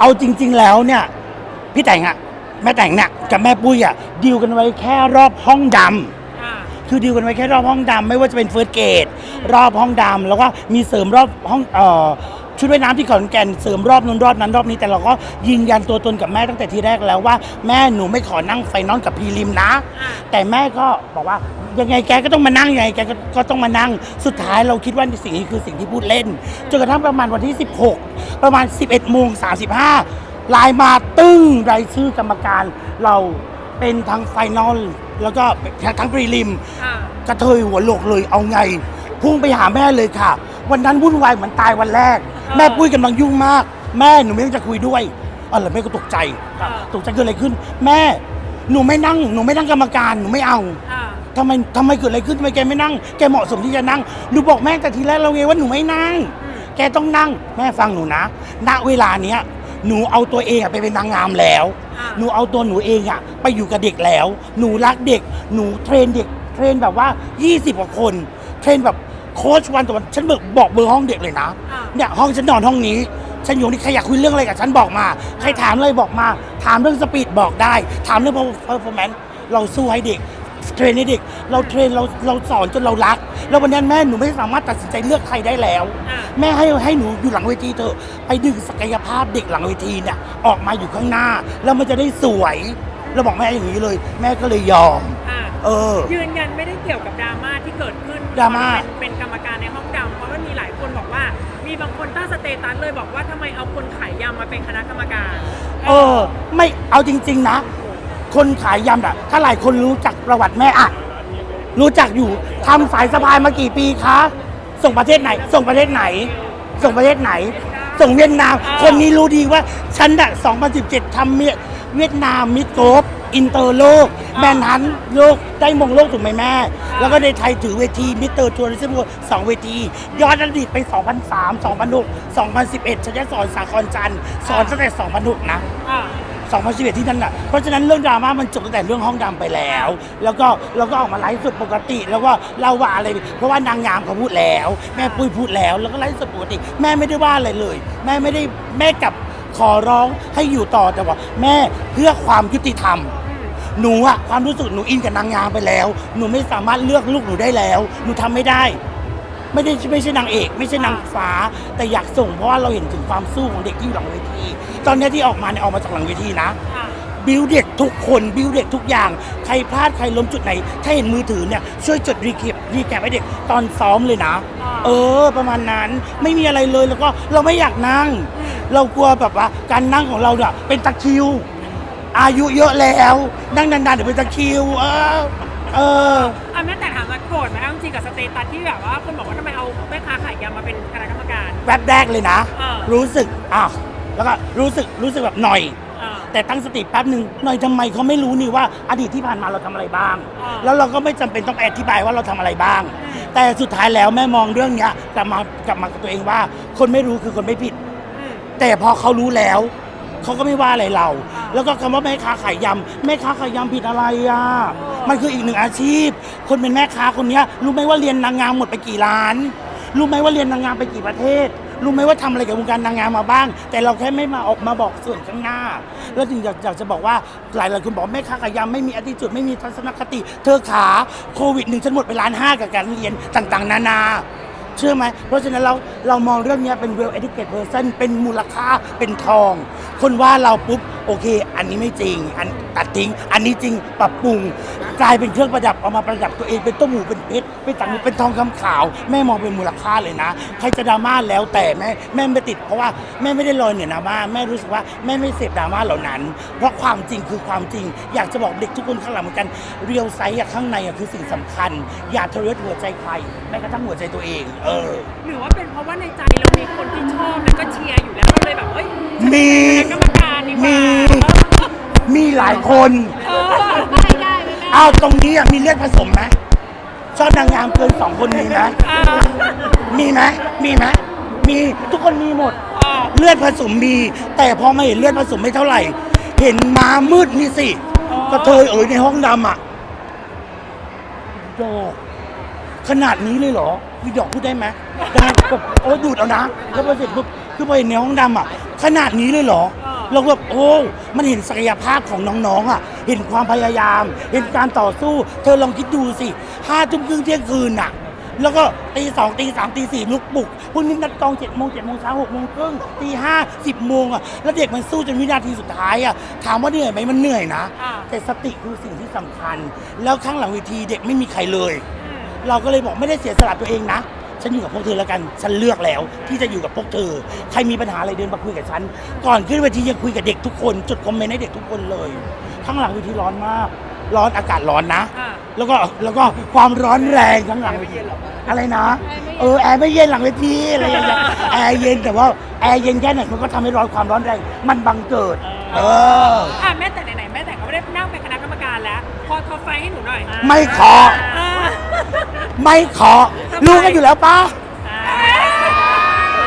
เอาจริง ๆ แล้วเนี่ย พี่แต่งอะแม่แต่งเนี่ยกับแม่ปุ้ยอะดีลกันไว้แค่รอบห้องดำอ่าคือดีลกันไว้แค่รอบห้องดำไม่ว่าจะเป็นเฟิร์สเกตรอบห้องดำแล้วก็มีเสริมรอบห้องเอ่อ ชุดว่ายน้ำที่ขอนแก่นเสริมรอบนู้นรอบนั้นรอบนี้แต่เราก็ยืนยันตัวตนกับแม่ตั้งแต่ทีแรกแล้วว่าแม่หนูไม่ขอนั่งไฟนอลกับพีริมนะอ่าแต่แม่ก็บอกว่ายังไงแกก็ต้องมานั่งยังไงแกก็ก็ต้องมานั่งสุดท้ายเราคิดว่าสิ่งนี้คือสิ่งที่พูดเล่นจนกระทั่งประมาณวันที่ 16 ประมาณ 11โมง35ไลน์มาตึ้งรายชื่อกรรมการเราเป็นทั้งไฟนอลแล้วก็ทั้งพรีลิมอ่ากระเทยหัวโหลกเลยเอาไง พุ่งไปหาแม่เลยค่ะ วันนั้นวุ่นวายเหมือนตายวันแรก แม่ปุ้ยกำลังยุ่งมาก แม่หนูไม่ต้องจะคุยด้วยอ๋อเหรอแม่ก็ตกใจอ่าตกใจเกิดอะไรขึ้น แม่หนูไม่นั่งหนูไม่นั่งกรรมการหนูไม่เอาอ่าทำไมทำไมเกิดอะไรขึ้นทำไมแกไม่นั่ง แกเหมาะสมที่จะนั่งหนูบอกแม่แต่ทีแรกเราไงว่าหนูไม่นั่งอืมแกต้องนั่งแม่ฟังหนูนะ ณเวลาเนี้ยหนูเอาตัวเองอะไปเป็นนางงามแล้วอ่าหนูเอาตัวหนูเองอะไปอยู่กับเด็กแล้ว หนูรักเด็ก หนูเทรนเด็ก เทรนแบบว่า 20กว่าคน เทรนแบบ โค้ชวันต่อวันฉันบอกบอกเบอร์ห้องเด็กเลยนะอ่า เนี่ยห้องฉันนอนห้องนี้ ฉันอยู่นี่ใครอยากคุยเรื่องอะไรกับฉันบอกมา ใครถามอะไรบอกมา ถามเรื่องสปีดบอกได้ ถามเรื่อง performance เราสู้ให้เด็กเทรนให้เด็ก เราเทรนเราเราสอนจนเรารัก แล้ววันนั้นแม่หนูไม่สามารถตัดสินใจเลือกใครได้แล้ว อ่าแม่ให้ให้หนูอยู่หลังเวทีเถอะไปดึงศักยภาพเด็กหลังเวทีเนี่ยออกมาอยู่ข้างหน้า แล้วมันจะได้สวย เราบอกแม่อย่างนี้เลย แม่ก็เลยยอม อ่า เออ ยืนยันไม่ได้เกี่ยวกับดราม่าที่เกิดขึ้นดราม่า เป็นเป็นกรรมการในห้องดำเพราะว่ามีหลายคนบอกว่า มีบางคนตั้งสเตตัสเลยบอกว่าทำไมเอาคนขายยำมาเป็นคณะกรรมการ เออ ไม่เอาจริง ๆ นะ คนขายยำอะถ้าหลายคนรู้จักประวัติแม่อะรู้จักอยู่ทำสายสะพายมากี่ปีคะ ส่งประเทศไหน ส่งประเทศไหน ส่งประเทศไหน ส่งเวียดนาม คนนี้รู้ดีว่าฉันอะ2017ทำเมียเวียดนามมิดโกฟ อินเตอร์โลกแมนฮันโลกได้มงโลกถูกไหมแม่ แล้วก็ในไทยถือเวทีมิเตอร์ทัวริซึมสองเวทีย้อนอดีตไป 2003 2006 2011ฉันจะสอนสาครจันทร์สอนตั้งแต่ 2006 นะอ่า2011ที่นั่นน่ะเพราะฉะนั้นเรื่องดราม่ามันจบตั้งแต่เรื่องห้องดำไปแล้ว แล้วก็เราก็ออกมาไลฟ์สดปกติ แล้วก็เล่าว่าอะไร เพราะว่านางงามเขาพูดแล้ว แม่ปุ้ยพูดแล้ว แล้วก็ไลฟ์สดปกติ แม่ไม่ได้ว่าอะไรเลย แม่ไม่ได้แม่กลับขอร้องให้อยู่ต่อแต่ว่า แม่เพื่อความยุติธรรม หนูอะความรู้สึกหนูอินกับนางงามไปแล้ว หนูไม่สามารถเลือกลูกหนูได้แล้ว หนูทำไม่ได้ ไม่ได้ไม่ใช่นางเอก ไม่ใช่นางฟ้า แต่อยากส่งเพราะว่าเราเห็นถึงความสู้ของเด็กที่อยู่หลังเวที ตอนเนี้ยที่ออกมาเนี่ยออกมาจากหลังเวทีนะอ่าบิวเด็กทุกคนบิวเด็กทุกอย่าง ใครพลาดใครล้มจุดไหน ถ้าเห็นมือถือเนี่ยช่วยจดรีแคปรีแคปให้เด็กตอนซ้อมเลยนะอ่าเออ ประมาณนั้นไม่มีอะไรเลยแล้วก็เราไม่อยากนั่ง เรากลัวแบบว่าการนั่งของเราเนี่ยเป็นตะคริว อายุเยอะแล้ว นั่งนานๆเดี๋ยวเป็นตะคริว เออ เอออะแม่แต่ถามว่าโกรธไหมเอาจริงๆกับสเตตัสที่แบบว่าคนบอกว่าทำไมเอาแม่ค้าขายยำมาเป็นคณะกรรมการ แวบแรกเลยนะ อ่ารู้สึกอะแล้วก็รู้สึกรู้สึกแบบหน่อยอ่าแต่ตั้งสติแป๊บหนึ่งหน่อยทำไมเขาไม่รู้นี่ว่าอดีตที่ผ่านมาเราทำอะไรบ้าง อ่าแล้วเราก็ไม่จำเป็นต้องไปอธิบายว่าเราทำอะไรบ้าง อืม แต่สุดท้ายแล้วแม่มองเรื่องเนี้ยกลับมากลับมากับตัวเองว่า คนไม่รู้คือคนไม่ผิด อืมแต่พอเขารู้แล้ว เขาก็ไม่ว่าอะไรเรา แล้วก็คำว่าแม่ค้าขายยำแม่ค้าขายยำผิดอะไรอะมันคืออีกหนึ่งอาชีพ คนเป็นแม่ค้าคนเนี้ยรู้ไหมว่าเรียนนางงามหมดไปกี่ล้าน รู้ไหมว่าเรียนนางงามไปกี่ประเทศ รู้ไหมว่าทำอะไรกับวงการนางงามมาบ้าง แต่เราแค่ไม่มาออกมาบอกส่วนข้างหน้า แล้วถึงอยากอยากจะบอกว่าหลายหลายคนบอกแม่ค้าขายยำไม่มีอติจุดไม่มีทัศนคติ เธอขาโควิดหนึ่งฉันหมดไปล้านห้ากับการเรียนต่างๆ นานา เชื่อไหมเพราะฉะนั้นเรา เรามองเรื่องเนี้ยเป็น well educated person เป็นมูลค่าเป็นทอง คนว่าเราปุ๊บโอเค อันนี้ไม่จริง อันตัดทิ้ง อันนี้จริงปรับปรุง กลายเป็นเครื่องประดับเอามาประดับตัวเองเป็นต้มหูเป็นเพชรเป็นต่างหูเป็นทองคำขาว แม่มองเป็นมูลค่าเลยนะ ใครจะดราม่าแล้วแต่แม่แม่ไม่ติด เพราะว่าแม่ไม่ได้ลอยเหนือดราม่าแม่รู้สึกว่าแม่ไม่เสพดราม่าเหล่านั้น เพราะความจริงคือความจริง อยากจะบอกเด็กทุกคนข้างหลังเหมือนกันเรียวไซส์ข้างในอะคือสิ่งสำคัญ อย่าทะเลาะหัวใจใครแม้กระทั่งหัวใจตัวเอง เออ หรือว่าเป็นเพราะว่าในใจเรามีคนที่ชอบแล้วก็เชียร์อยู่แล้วเราเลยแบบเอ้ยมีคณะกรรมการดีกว่ามี มีหลายคน เออได้ได้ไหมแม่อ้าวตรงนี้อะมีเลือดผสมไหมชอบนางงามเกินสองคนมีไหมอ่ามีไหมมีไหมมีทุกคนมีหมด อ่าเลือดผสมมี แต่พอมาเห็นเลือดผสมไม่เท่าไหร่ เห็นม้ามืดนี่สิอ๋อกระเทยเอ๋ยในห้องดำอะดอก ขนาดนี้เลยเหรอพี่ดอกพูดได้ไหมได้แบบโอ้ดูดเอานะ แล้วพอเสร็จปุ๊บคือพอเห็นในห้องดำอะ ขนาดนี้เลยเหรออ่าเราก็แบบโอ้มันเห็นศักยภาพของน้องๆอะ เห็นความพยายาม เห็นการต่อสู้ เธอลองคิดดูสิห้าทุ่มครึ่งเที่ยงคืนอะ แล้วก็ตีสองตีสามตีสี่ลุกปลุกพรุ่งนี้นัดกองเจ็ดโมงเจ็ดโมงเช้าหกโมงครึ่งตีห้าสิบโมงอะ แล้วเด็กมันสู้จนวินาทีสุดท้ายอะ ถามว่าเหนื่อยไหมมันเหนื่อยนะอ่าแต่สติคือสิ่งที่สำคัญ แล้วข้างหลังเวทีเด็กไม่มีใครเลยอืม เราก็เลยบอกไม่ได้เสียสละตัวเองนะ ฉันอยู่กับพวกเธอแล้วกัน ฉันเลือกแล้ว ที่จะอยู่กับพวกเธอ ใครมีปัญหาอะไรเดินมาคุยกับฉัน ก่อนขึ้นเวทียังคุยกับเด็กทุกคนจุดคอมเมนต์ให้เด็กทุกคนเลย ข้างหลังเวทีร้อนมาก ร้อนอากาศร้อนนะ อ่า แล้วก็แล้วก็ความร้อนแรงข้างหลังเวทีอะไรนะ เออแอร์ไม่เย็นหลังเวทีอะไรอย่างเงี้ยแอร์เย็นแต่ว่าแอร์เย็นแค่ไหนมันก็ทำให้ร้อนความร้อนแรง มันบังเกิด เออ อะแม่แต่ไหนๆแม่แต่ก็ไม่ได้นั่งเป็นคณะกรรมการแล้ว พอทอไฟให้หนูหน่อยไม่ขออ่า ไม่ขอรู้กันอยู่แล้วป้า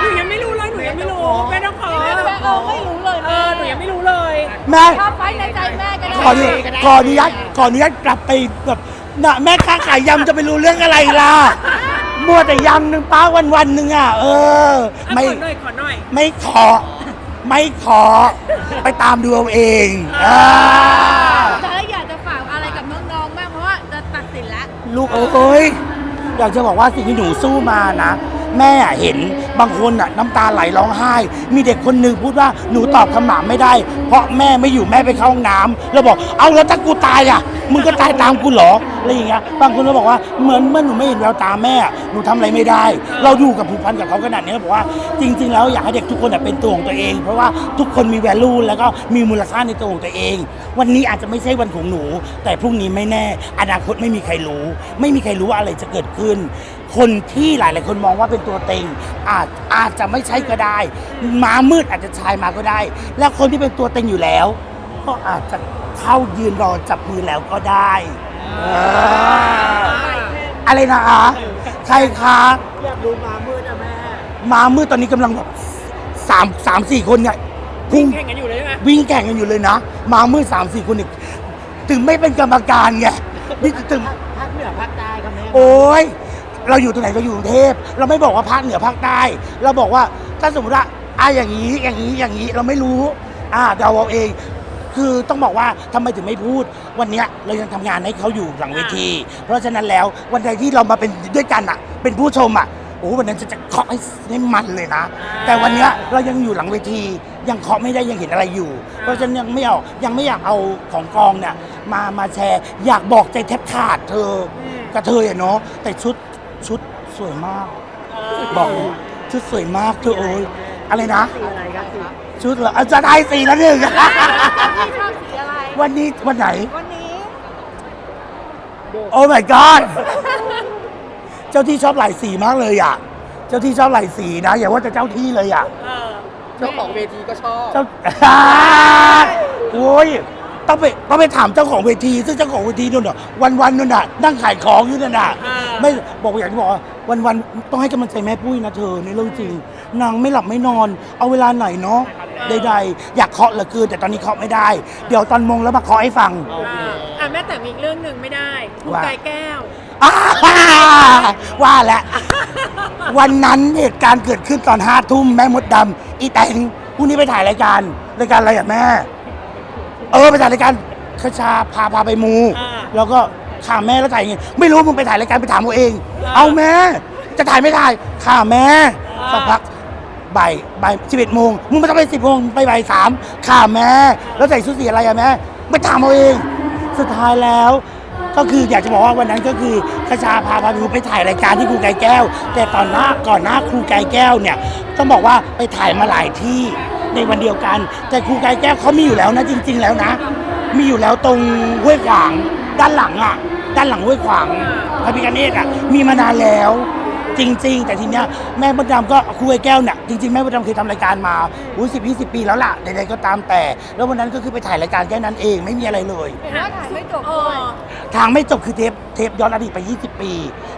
หนูยังไม่รู้เลยหนูยังไม่รู้แม่ต้องขอแม่เออไม่รู้เลยเออหนูยังไม่รู้เลยแม่ชอบไฟในใจแม่ก็ได้ขออนุขออนุญาตขออนุญาตกลับไปแบบน่ะแม่ค้าขายยำจะไปรู้เรื่องอะไรล่ะมัวแต่ยำหนึ่งป้าวันวันๆหนึ่งอะเอออะไม่ขอหน่อยขอหน่อยไม่ขอ ไม่ขอ ไปตามดูเอาเองอ่าจะอยากจะฝากอะไรกับน้องๆบ้างเพราะว่าจะตัดสินแล้วลูกเอ้ย อยากจะบอกว่าสิ่งที่หนูสู้มานะ แม่เห็นบางคนอะน้ำตาไหลร้องไห้ มีเด็กคนหนึ่งพูดว่าหนูตอบคำถามไม่ได้ เพราะแม่ไม่อยู่แม่ไปเข้าห้องน้ำแล้วบอกเอาแล้วถ้ากูตายอะมึงก็ตายตามกูเหรออะไรอย่างเงี้ยบางคนก็บอกว่าเหมือนเมื่อหนูไม่เห็นแววตาแม่หนูทำอะไรไม่ได้ เราอยู่กับผูกพันกับเขาขนาดนี้บอกว่าจริง ๆ แล้วอยากให้เด็กทุกคนอะเป็นตัวของตัวเอง เพราะว่าทุกคนมี value แล้วก็มีมูลค่าในตัวของตัวเอง วันนี้อาจจะไม่ใช่วันของหนู แต่พรุ่งนี้ไม่แน่ อนาคตไม่มีใครรู้ ไม่มีใครรู้ว่าอะไรจะเกิดขึ้น คนที่หลายๆคนมองว่าเป็นตัวเต็งอาจอาจจะไม่ใช่ก็ได้ม้ามืดอาจจะชายมาก็ได้ และคนที่เป็นตัวเต็งอยู่แล้ว ก็อาจจะเข้ายืนรอจับมือแล้วก็ได้เอออะไรนะอะใครคะอยากดูมามืดอะแม่ม้ามืดตอนนี้กำลังแบบสามสามสี่คนเนี่ยพุ่ง แข่งกันอยู่เลยใช่ไหมวิ่งแข่งกันอยู่เลยนะม้ามืดสามสี่คนอีกถึงไม่เป็นกรรมการไงนี่ถึงภาคเหนือภาคใต้ครับแม่โอ้ย เราอยู่ตรงไหนเราอยู่กรุงเทพเราไม่บอกว่าภาคเหนือภาคใต้เราบอกว่าถ้าสมมติว่าอะอย่างนี้อย่างนี้อย่างนี้เราไม่รู้อ่าเดาเอาเอง คือต้องบอกว่าทำไมถึงไม่พูด วันเนี้ยเรายังทำงานให้เขาอยู่หลังเวที เพราะฉะนั้นแล้ววันใดที่เรามาเป็นด้วยกันอะ เป็นผู้ชมอะโอ้วันนั้นจะจะเคาะให้ให้มันเลยนะ แต่วันเนี้ยเรายังอยู่หลังเวที ยังเคาะไม่ได้ยังเห็นอะไรอยู่ เพราะฉะนั้นยังไม่เอายังไม่อยากเอาของกองเนี่ยมามาแชร์ อยากบอกใจแทบขาดเธอ กระเทยอะเนาะแต่ชุด ชุดสวยมาก บอกเลยชุดสวยมากเธอโอ้ยอะไรนะ สีอะไรครับสีชุดเหรออาจารย์ไทยสีละหนึ่ง พี่ชอบสีอะไร วันนี้วันไหน วันนี้โอ้ my god เจ้าที่ชอบหลายสีมากเลยอะ เจ้าที่ชอบหลายสีนะ อย่าว่าแต่เจ้าที่เลยอะเออเจ้าของเวทีก็ชอบ เจ้า โอ้ย ต้องไปต้องไปถามเจ้าของเวที ซึ่งเจ้าของเวทีนู่นน่ะวันวันๆนู่นน่ะนั่งขายของอยู่นั่นน่ะอ่า ไม่บอกว่าอย่างที่บอกว่าวันวันๆต้องให้กำลังใจแม่ปุ้ยนะเธอในเรื่องจริง นางไม่หลับไม่นอน เอาเวลาไหนเนาะใดๆ อยากเคาะเหลือเกินแต่ตอนนี้เคาะไม่ได้ เดี๋ยวตอนมงแล้วมาเคาะให้ฟัง อ่าอะแม่แต่มีอีกเรื่องหนึ่งไม่ได้คุณว่าไก่แก้ว อ้าว่าแล้ววันนั้นเหตุการณ์เกิดขึ้นตอนห้าทุ่มแม่มดดำอีแตงพรุ่งนี้ไปถ่ายรายการรายการอะไรอะแม่ เออไปถ่ายรายการคชาพาพาไปมู อ่า แล้วก็ข่าแม่แล้วถ่ายยังไงไม่รู้มึงไปถ่ายรายการไปถามเขาเองอ่าเอาแม่จะถ่ายไม่ถ่ายข่าแม่อ่าสักพักบ่ายบ่ายสิบเอ็ดโมงมึงไม่ต้องไปสิบโมงไปบ่ายสามข่าแม่แล้วใส่ชุดสีอะไรอะแม่ไปถามเอาเอง สุดท้ายแล้ว ก็คืออยากจะบอกว่าวันนั้นก็คือคชาพาพาไปไปถ่ายรายการที่ครูไก่แก้ว แต่ตอนหน้าก่อนหน้าครูไก่แก้วเนี่ยต้องบอกว่าไปถ่ายมาหลายที่ ในวันเดียวกัน แต่ครูไก่แก้วเขามีอยู่แล้วนะจริง ๆ แล้วนะ มีอยู่แล้วตรงห้วยขวาง ด้านหลังอะ ด้านหลังห้วยขวางพระพิคเนตอะมีมานานแล้วจริง ๆ แต่ทีเนี้ยแม่มดดำก็ครูไอ้แก้วเนี่ยจริงๆแม่มดดำเคยทำรายการมาอุ้ยสิบยี่สิบปีแล้วล่ะใดๆก็ตามแต่ แล้ววันนั้นก็คือไปถ่ายรายการแค่นั้นเองไม่มีอะไรเลย เห็นว่าถ่ายไม่จบเอด้วยอทางไม่จบคือเทปเทปย้อนอดีตไป 20 ปี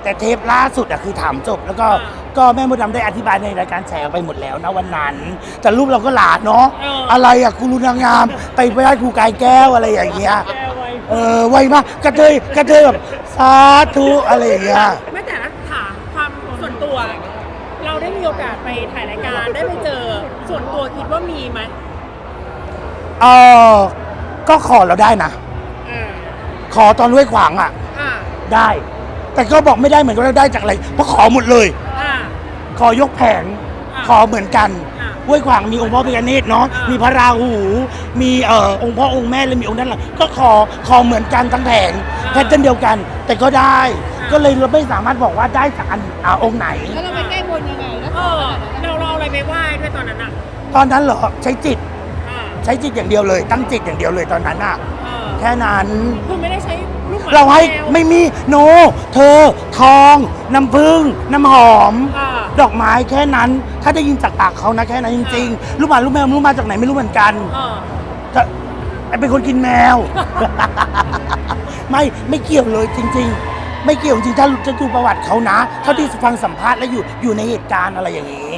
แต่เทปล่าสุดอะคือถามจบ แล้วก็อ่าก็แม่มดดำได้อธิบายในรายการแฉออกไปหมดแล้วนะวันนั้น แต่รูปเราก็หลาดเนาะเอออ อะไรอะครูรุนางงามไปไปได้ครูกายแก้วอะไรอย่างเงี้ยแก้วไว้เออไวมากกระเทยกระเทยแบบสาธุอะไรอย่างเงี้ยแม่แต่ละถามความส่วนตัว เราได้มีโอกาสไปถ่ายรายการได้ไปเจอส่วนตัวคิดว่ามีไหมเออก็ขอเราได้นะเออขอตอนห้วยขวางอะ อ่าได้ แต่ก็บอกไม่ได้เหมือนกันว่าได้จากอะไรเพราะขอหมดเลย อ่า ขอยกแผงอ่าขอเหมือนกันอ่าห้วยขวางมีองค์พ่อพิฆเนศเนาะอ่ามี มีพระราหู มีเอ่อองค์พ่อองค์แม่และมีองค์ด้านหลังก็ขอขอเหมือนกันทั้งแผงแพทเทิร์นเดียวกัน แต่ก็ได้ ก็เลยเราไม่สามารถบอกว่าได้จากอันอ่าองค์ไหน แล้วเราไปแก้บนยังไงแล้วเออเราเราเอาอะไรไปไหว้ด้วยตอนนั้นอะตอนนั้นเหรอใช้จิต อ่า ใช้จิตอย่างเดียวเลย ตั้งจิตอย่างเดียวเลยตอนนั้นอะเออ แค่นั้น คือไม่ได้ใช้ลูกหมาเราให้แมว ไม่มีโน เธอ ทอง น้ำผึ้งน้ำหอม อ่าดอกไม้แค่นั้น ถ้าได้ยินจากปากเขานะแค่นั้นจริงๆลูกหมาลูกแมวไม่รู้มาจากไหนไม่รู้เหมือนกันเออก็เป็นคนกินแมว ไม่ไม่เกี่ยวเลยจริง ๆ ไม่เกี่ยวจริงๆถ้าจะดูประวัติเขานะเท่าที่ฟังสัมภาษณ์และอยู่อยู่ในเหตุการณ์อะไรอย่างนี้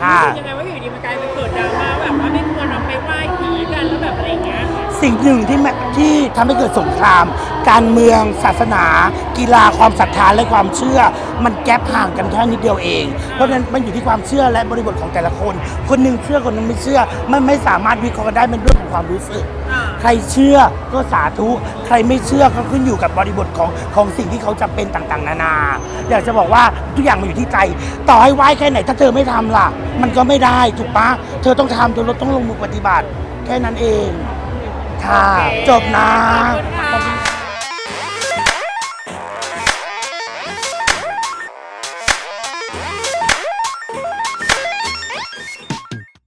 ค่ะ รู้สึกยังไงว่าอยู่ดีมันกลายเป็นเกิดดราม่าแบบว่าไม่ควรเอาไปไหว้ผีกันแล้วแบบอะไรอย่างเงี้ย สิ่งหนึ่งที่แม่ที่ทำให้เกิดสงคราม การเมืองศาสนา กีฬาความศรัทธาและความเชื่อ มันแกลบห่างกันแค่นิดเดียวเอง เพราะฉะนั้นมันอยู่ที่ความเชื่อและบริบทของแต่ละคน คนหนึ่งเชื่อคนหนึงไม่เชื่อมันไม่สามารถวิเคราะห์กันได้เป็นเรื่องของความรู้สึกอ่าใครเชื่อก็สาธุใครไม่เชื่อก็ขึ้นอยู่กับบริบทของของสิ่งที่เขาจะเป็นต่างๆ นานา อยากจะบอกว่าทุกอย่างมันอยู่ที่ใจ ต่อให้ไหว้แค่ไหนถ้าเธอไม่ทำล่ะ มันก็ไม่ได้ถูกปะเธอต้องทำเธอต้องลงมือปฏิบัติ แค่นั้นเอง ค่ะ จบนะ ขอบคุณค่ะ